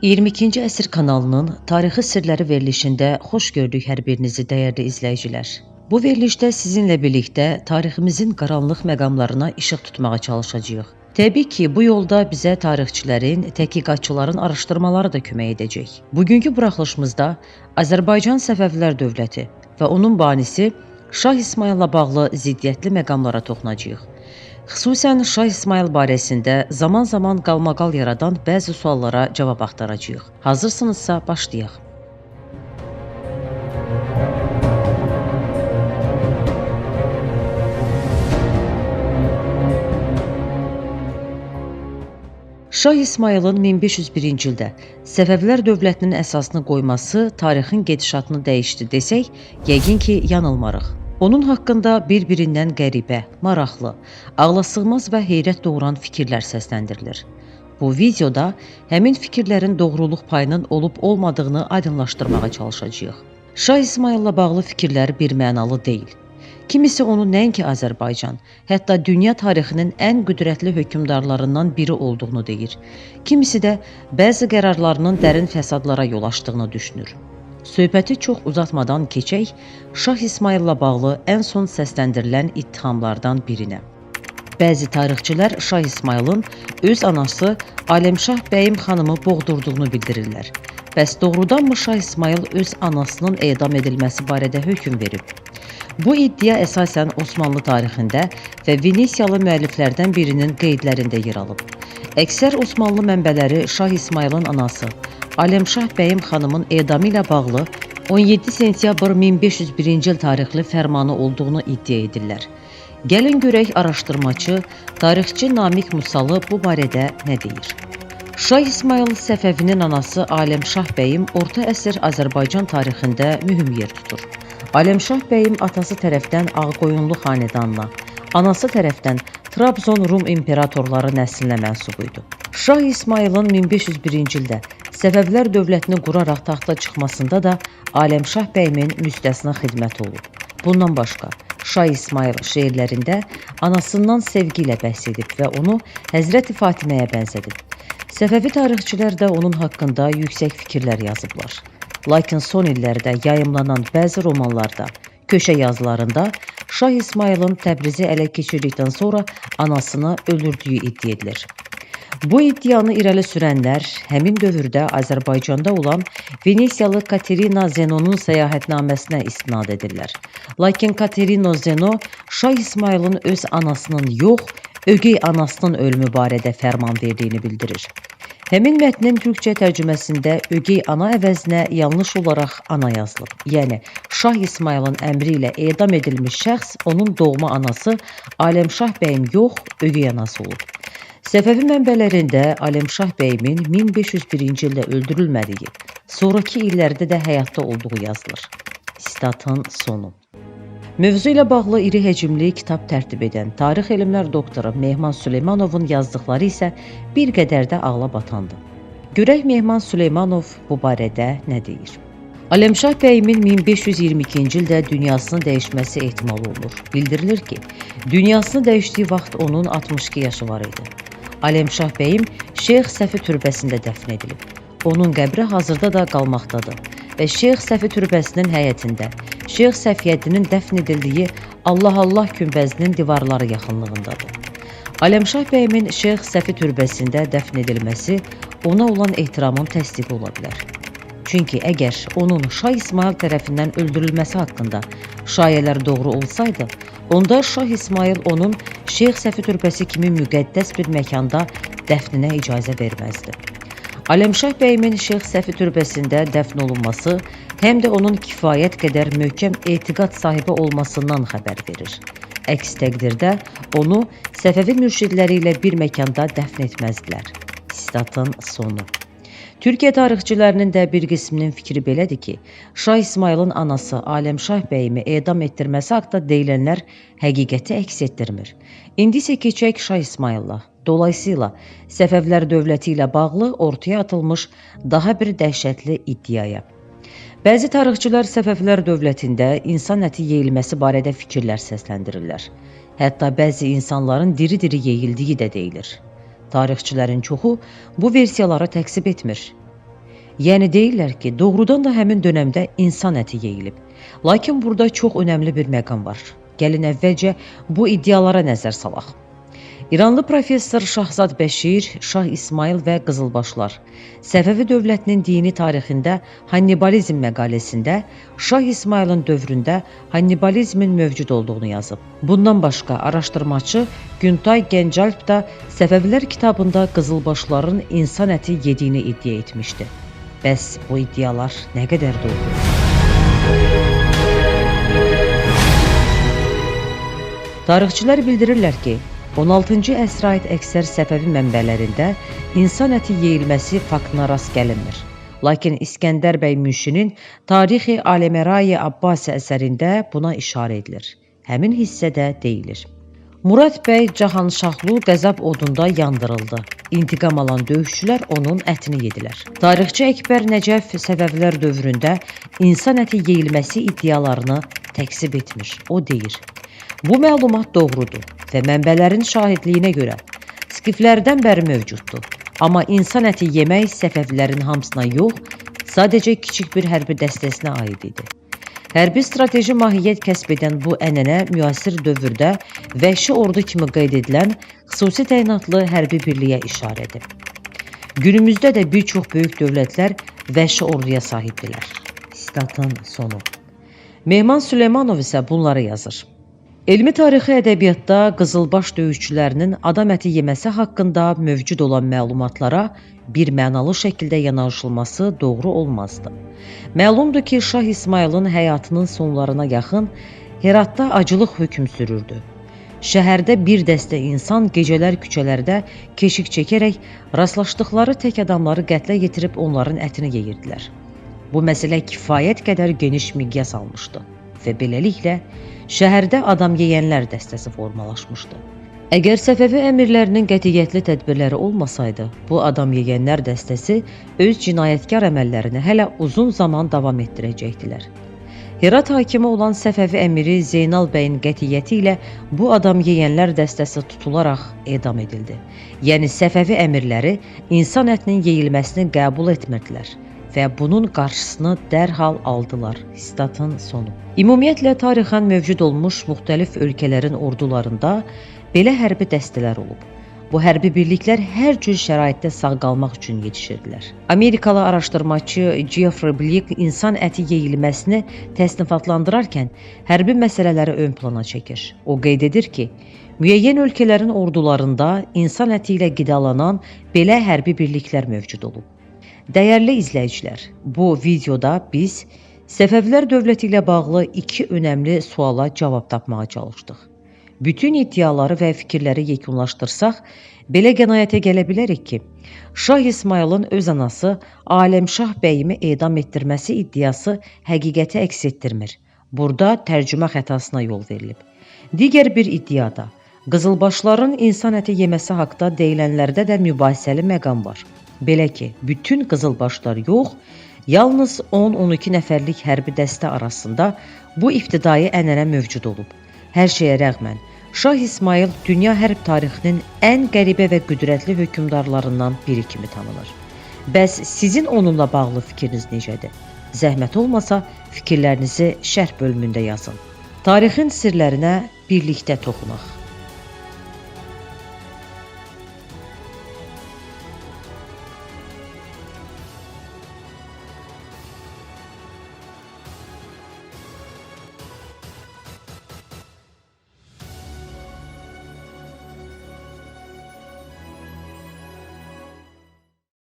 22-ci əsr kanalının tarixi sirləri verilişində xoş gördük hər birinizi dəyərli izləyicilər. Bu verilişdə sizinlə birlikdə tariximizin qaranlıq məqamlarına işıq tutmağa çalışacağıq. Təbii ki, bu yolda bizə tarixçilərin, tədqiqatçıların araşdırmaları da kömək edəcək. Bugünkü buraxılışımızda Azərbaycan Səfəvilər dövləti və onun banisi Şah İsmayılla bağlı ziddiyyətli məqamlara toxunacağıq. Xüsusən Şah İsmayıl barəsində zaman-zaman qalmaqal yaradan bəzi suallara cavab axtaracağıq. Hazırsınızsa başlayaq. Şah İsmayılın 1501-ci ildə Səfəvilər dövlətinin əsasını qoyması tarixin gedişatını dəyişdi desək, yəqin ki, yanılmarıq. Onun haqqında bir-birindən qəribə, maraqlı, ağlasığmaz və heyrət doğuran fikirlər səsləndirilir. Bu videoda həmin fikirlərin doğruluq payının olub-olmadığını aydınlaşdırmağa çalışacağıq. Şah İsmayılla bağlı fikirlər birmənalı deyil. Kimisi onu nəinki Azərbaycan, hətta dünya tarixinin ən qüdrətli hökmdarlarından biri olduğunu deyir. Kimisi də bəzi qərarlarının dərin fəsadlara yol açdığını düşünür. Söhbəti çox uzatmadan keçək Şah İsmayılla bağlı ən son səsləndirilən ittihamlardan birinə. Bəzi tarixçilər Şah İsmayılın öz anası Aləmşah bəyim xanımı boğdurduğunu bildirirlər. Bəs doğrudanmı Şah İsmayıl öz anasının edam edilməsi barədə hökm verib? Bu iddia əsasən Osmanlı tarixində və Venesiyalı müəlliflərdən birinin qeydlərində yer alıb. Əksər Osmanlı mənbələri Şah İsmayılın anası Aləmşah bəyim xanımın edamı ilə bağlı 17 sentyabr 1501-ci il tarixli fərmanı olduğunu iddia edirlər. Gəlin görək araşdırmaçı, tarixçi Namiq Musalı bu barədə nə deyir? Şah İsmayıl Səfəvinin anası Aləmşah bəyim orta əsr Azərbaycan tarixində mühüm yer tutur. Aləmşah bəyim atası tərəfdən Ağqoyunlu xanədanına, anası tərəfdən Trabzon Rum imperatorları nəslinə mənsub idi. Şah İsmayılın 1501-ci ildə Səfəvilər dövlətini quraraq taxta çıxmasında da Aləmşah bəyimin müstəsna xidməti olub. Bundan başqa, Şah İsmayıl şeirlərində anasından sevgi ilə bəhs edib və onu Həzrəti Fatiməyə bənzədib. Səfəvi tarixçilər də onun haqqında yüksək fikirlər yazıblar. Lakin son illərdə yayımlanan bəzi romanlarda, köşə yazılarında Şah İsmayılın Təbrizi ələ keçirdikdən sonra anasını öldürdüyü iddia edilir. Bu iddianı irəli sürənlər həmin dövrdə Azərbaycanda olan Venesiyalı Katerina Zenonun səyahətnaməsinə istinad edirlər. Lakin Katerina Zeno Şah İsmayılın öz anasının yox, ögey anasının ölümü barədə fərman verdiyini bildirir. Həmin mətnin türkçə tərcüməsində ögey ana əvəzinə yanlış olaraq ana yazılıb. Yəni Şah İsmayılın əmri ilə edam edilmiş şəxs onun doğma anası Aləmşah bəyin yox, ögey anası olub. Səfəvi mənbələrində Aləmşah bəyimin 1501-ci ildə öldürülmədiyi, sonrakı illərdə də həyatda olduğu yazılır. Statın sonu. Mövzu ilə bağlı iri həcmli kitab tərtib edən tarix elmlər doktoru Mehman Süleymanovun yazdıqları isə bir qədər də ağla batandır. Görək Mehman Süleymanov bu barədə nə deyir? Aləmşah bəyimin 1522-ci ildə dünyasını dəyişməsi ehtimalı olunur. Bildirilir ki, dünyasını dəyişdiyi vaxt onun 62 yaşı var idi. Aləmşah bəyim Şeyx Səfi türbəsində dəfn edilib. Onun qəbri hazırda da qalmaqdadır və Şeyx Səfi türbəsinin həyətində Şeyx Səfiyyəddinin dəfn edildiyi Allah Allah günbəzinin divarları yaxınlığındadır. Aləmşah bəyimin Şeyx Səfi türbəsində dəfn edilməsi ona olan ehtiramın təsdiqi ola bilər. Çünki əgər onun Şah İsmayıl tərəfindən öldürülməsi haqqında şayələr doğru olsaydı, onda Şah İsmayıl onun Şeyx Səfi türbəsi kimi müqəddəs bir məkanda dəfninə icazə verməzdi. Aləmşah bəyimin Şeyx Səfi türbəsində dəfn olunması həm də onun kifayət qədər möhkəm etiqad sahibi olmasından xəbər verir. Əks təqdirdə onu Səfəvi mürşidləri ilə bir məkanda dəfn etməzdilər. Statın sonu. Türkiyə tarixçilərinin də bir qisminin fikri belədir ki, Şah İsmayılın anası Aləmşah bəyimi edam etdirməsi haqqında deyilənlər həqiqəti əks etdirmir. İndi isə keçək Şah İsmayılla. Dolayısıyla Səfəvlər dövləti ilə bağlı ortaya atılmış daha bir dəhşətli iddiaya. Bəzi tarixçilər Səfəvlər dövlətində insan əti yeyilməsi barədə fikirlər səsləndirirlər. Hətta bəzi insanların diri-diri yeyildiyi də deyilir. Tarixçilərin çoxu bu versiyaları təksib etmir. Yəni deyirlər ki, doğrudan da həmin dövrdə insan əti yeyilib. Lakin burada çox önəmli bir məqam var. Gəlin əvvəlcə bu iddialara nəzər salaq. İranlı professor Şahzad Bəşir, Şah İsmail və Qızılbaşlar Səfəvi dövlətinin dini tarixində Hannibalizm məqaləsində Şah İsmailin dövründə Hannibalizmin mövcud olduğunu yazıb. Bundan başqa araşdırmaçı Güntay Gəncalp da Səfəvilər kitabında Qızılbaşların insan əti yediyini iddia etmişdi. Bəs bu iddialar nə qədər doğrudur? Tarixçilər bildirirlər ki, 16-cı əsrə aid əksər Səfəvi mənbələrində insan əti yeyilməsi faktına rast gəlinmir. Lakin İskəndər bəy Münşinin Tarixi Aləmerayi Abbasi əsərində buna işarə edilir. Həmin hissədə deyilir. Murad bəy Cahanşahlu qəzab odunda yandırıldı. İntiqam alan döyüşçülər onun ətini yedilər. Tarixçi Əkbər Nəcəf Səfəvilər dövründə insan əti yeyilməsi iddialarını təkzib etmiş. O deyir: Bu məlumat doğrudur və mənbələrin şahidliyinə görə skiflərdən bəri mövcuddur. Amma insan əti yemək Səfəvilərin hamısına yox, sadəcə kiçik bir hərbi dəstəsinə aid idi. Hərbi strateji mahiyyət kəsb edən bu ənənə müasir dövrdə vəhşi ordu kimi qeyd edilən xüsusi təyinatlı hərbi birliyə işarə edib. Günümüzdə də bir çox böyük dövlətlər vəhşi orduya sahibdirlər. Statın sonu. Mehman Süleymanov isə bunları yazır. Elmi tarixi ədəbiyyatda qızılbaş döyüşçülərinin adam əti yeməsi haqqında mövcud olan məlumatlara bir mənalı şəkildə yanaşılması doğru olmazdı. Məlumdur ki, Şah İsmailin həyatının sonlarına yaxın Heratda acılıq hökm sürürdü. Şəhərdə bir dəstə insan gecələr küçələrdə keşik çəkərək rastlaşdıqları tək adamları qətlə yetirib onların ətini yeyirdilər. Bu məsələ kifayət qədər geniş miqyas almışdı və beləliklə şəhərdə adam yeyənlər dəstəsi formalaşmışdı. Əgər Səfəvi əmirlərinin qətiyyətli tədbirləri olmasaydı, bu adam yeyənlər dəstəsi öz cinayətkar əməllərini hələ uzun zaman davam etdirəcəkdilər. Herat hakimi olan Səfəvi əmiri Zeynal bəyin qətiyyəti ilə bu adam yeyənlər dəstəsi tutularaq edam edildi. Yəni Səfəvi əmirləri insan ətinin yeyilməsini qəbul etmirdilər və bunun qarşısını dərhal aldılar. Statın sonu. Ümumiyyətlə tarixən mövcud olmuş müxtəlif ölkələrin ordularında belə hərbi dəstələr olub. Bu hərbi birliklər hər cür şəraitdə sağ qalmaq üçün yetişirdilər. Amerikalı araşdırmaçı Jeffrey Blick insan əti yeyilməsini təsnifatlandırarkən hərbi məsələləri ön plana çəkir. O qeyd edir ki, müəyyən ölkələrin ordularında insan əti ilə qidalanan belə hərbi birliklər mövcud olub. Dəyərli izləyicilər, bu videoda biz Səfəvilər dövləti ilə bağlı iki önəmli suala cavab tapmağa çalışdıq. Bütün iddiaları və fikirləri yekunlaşdırsaq, belə qənaətə gələ bilərik ki, Şah İsmailin öz anası Aləmşah bəyimi edam etdirməsi iddiası həqiqəti əks etdirmir. Burada tərcümə xətasına yol verilib. Digər bir iddiada Qızılbaşların insan əti yeməsi haqqında deyilənlərdə də mübahisəli məqam var. Belə ki, bütün qızılbaşlar yox, yalnız 10-12 nəfərlik hərbi dəstə arasında bu ibtidai ənənə mövcud olub. Hər şeyə rəğmən Şah İsmail dünya hərb tarixinin ən qəribə və qüdrətli hökmdarlarından biri kimi tanınır. Bəs sizin onunla bağlı fikriniz necədir? Zəhmət olmasa fikirlərinizi şərh bölümündə yazın. Tarixin sirlərinə birlikdə toxunaq.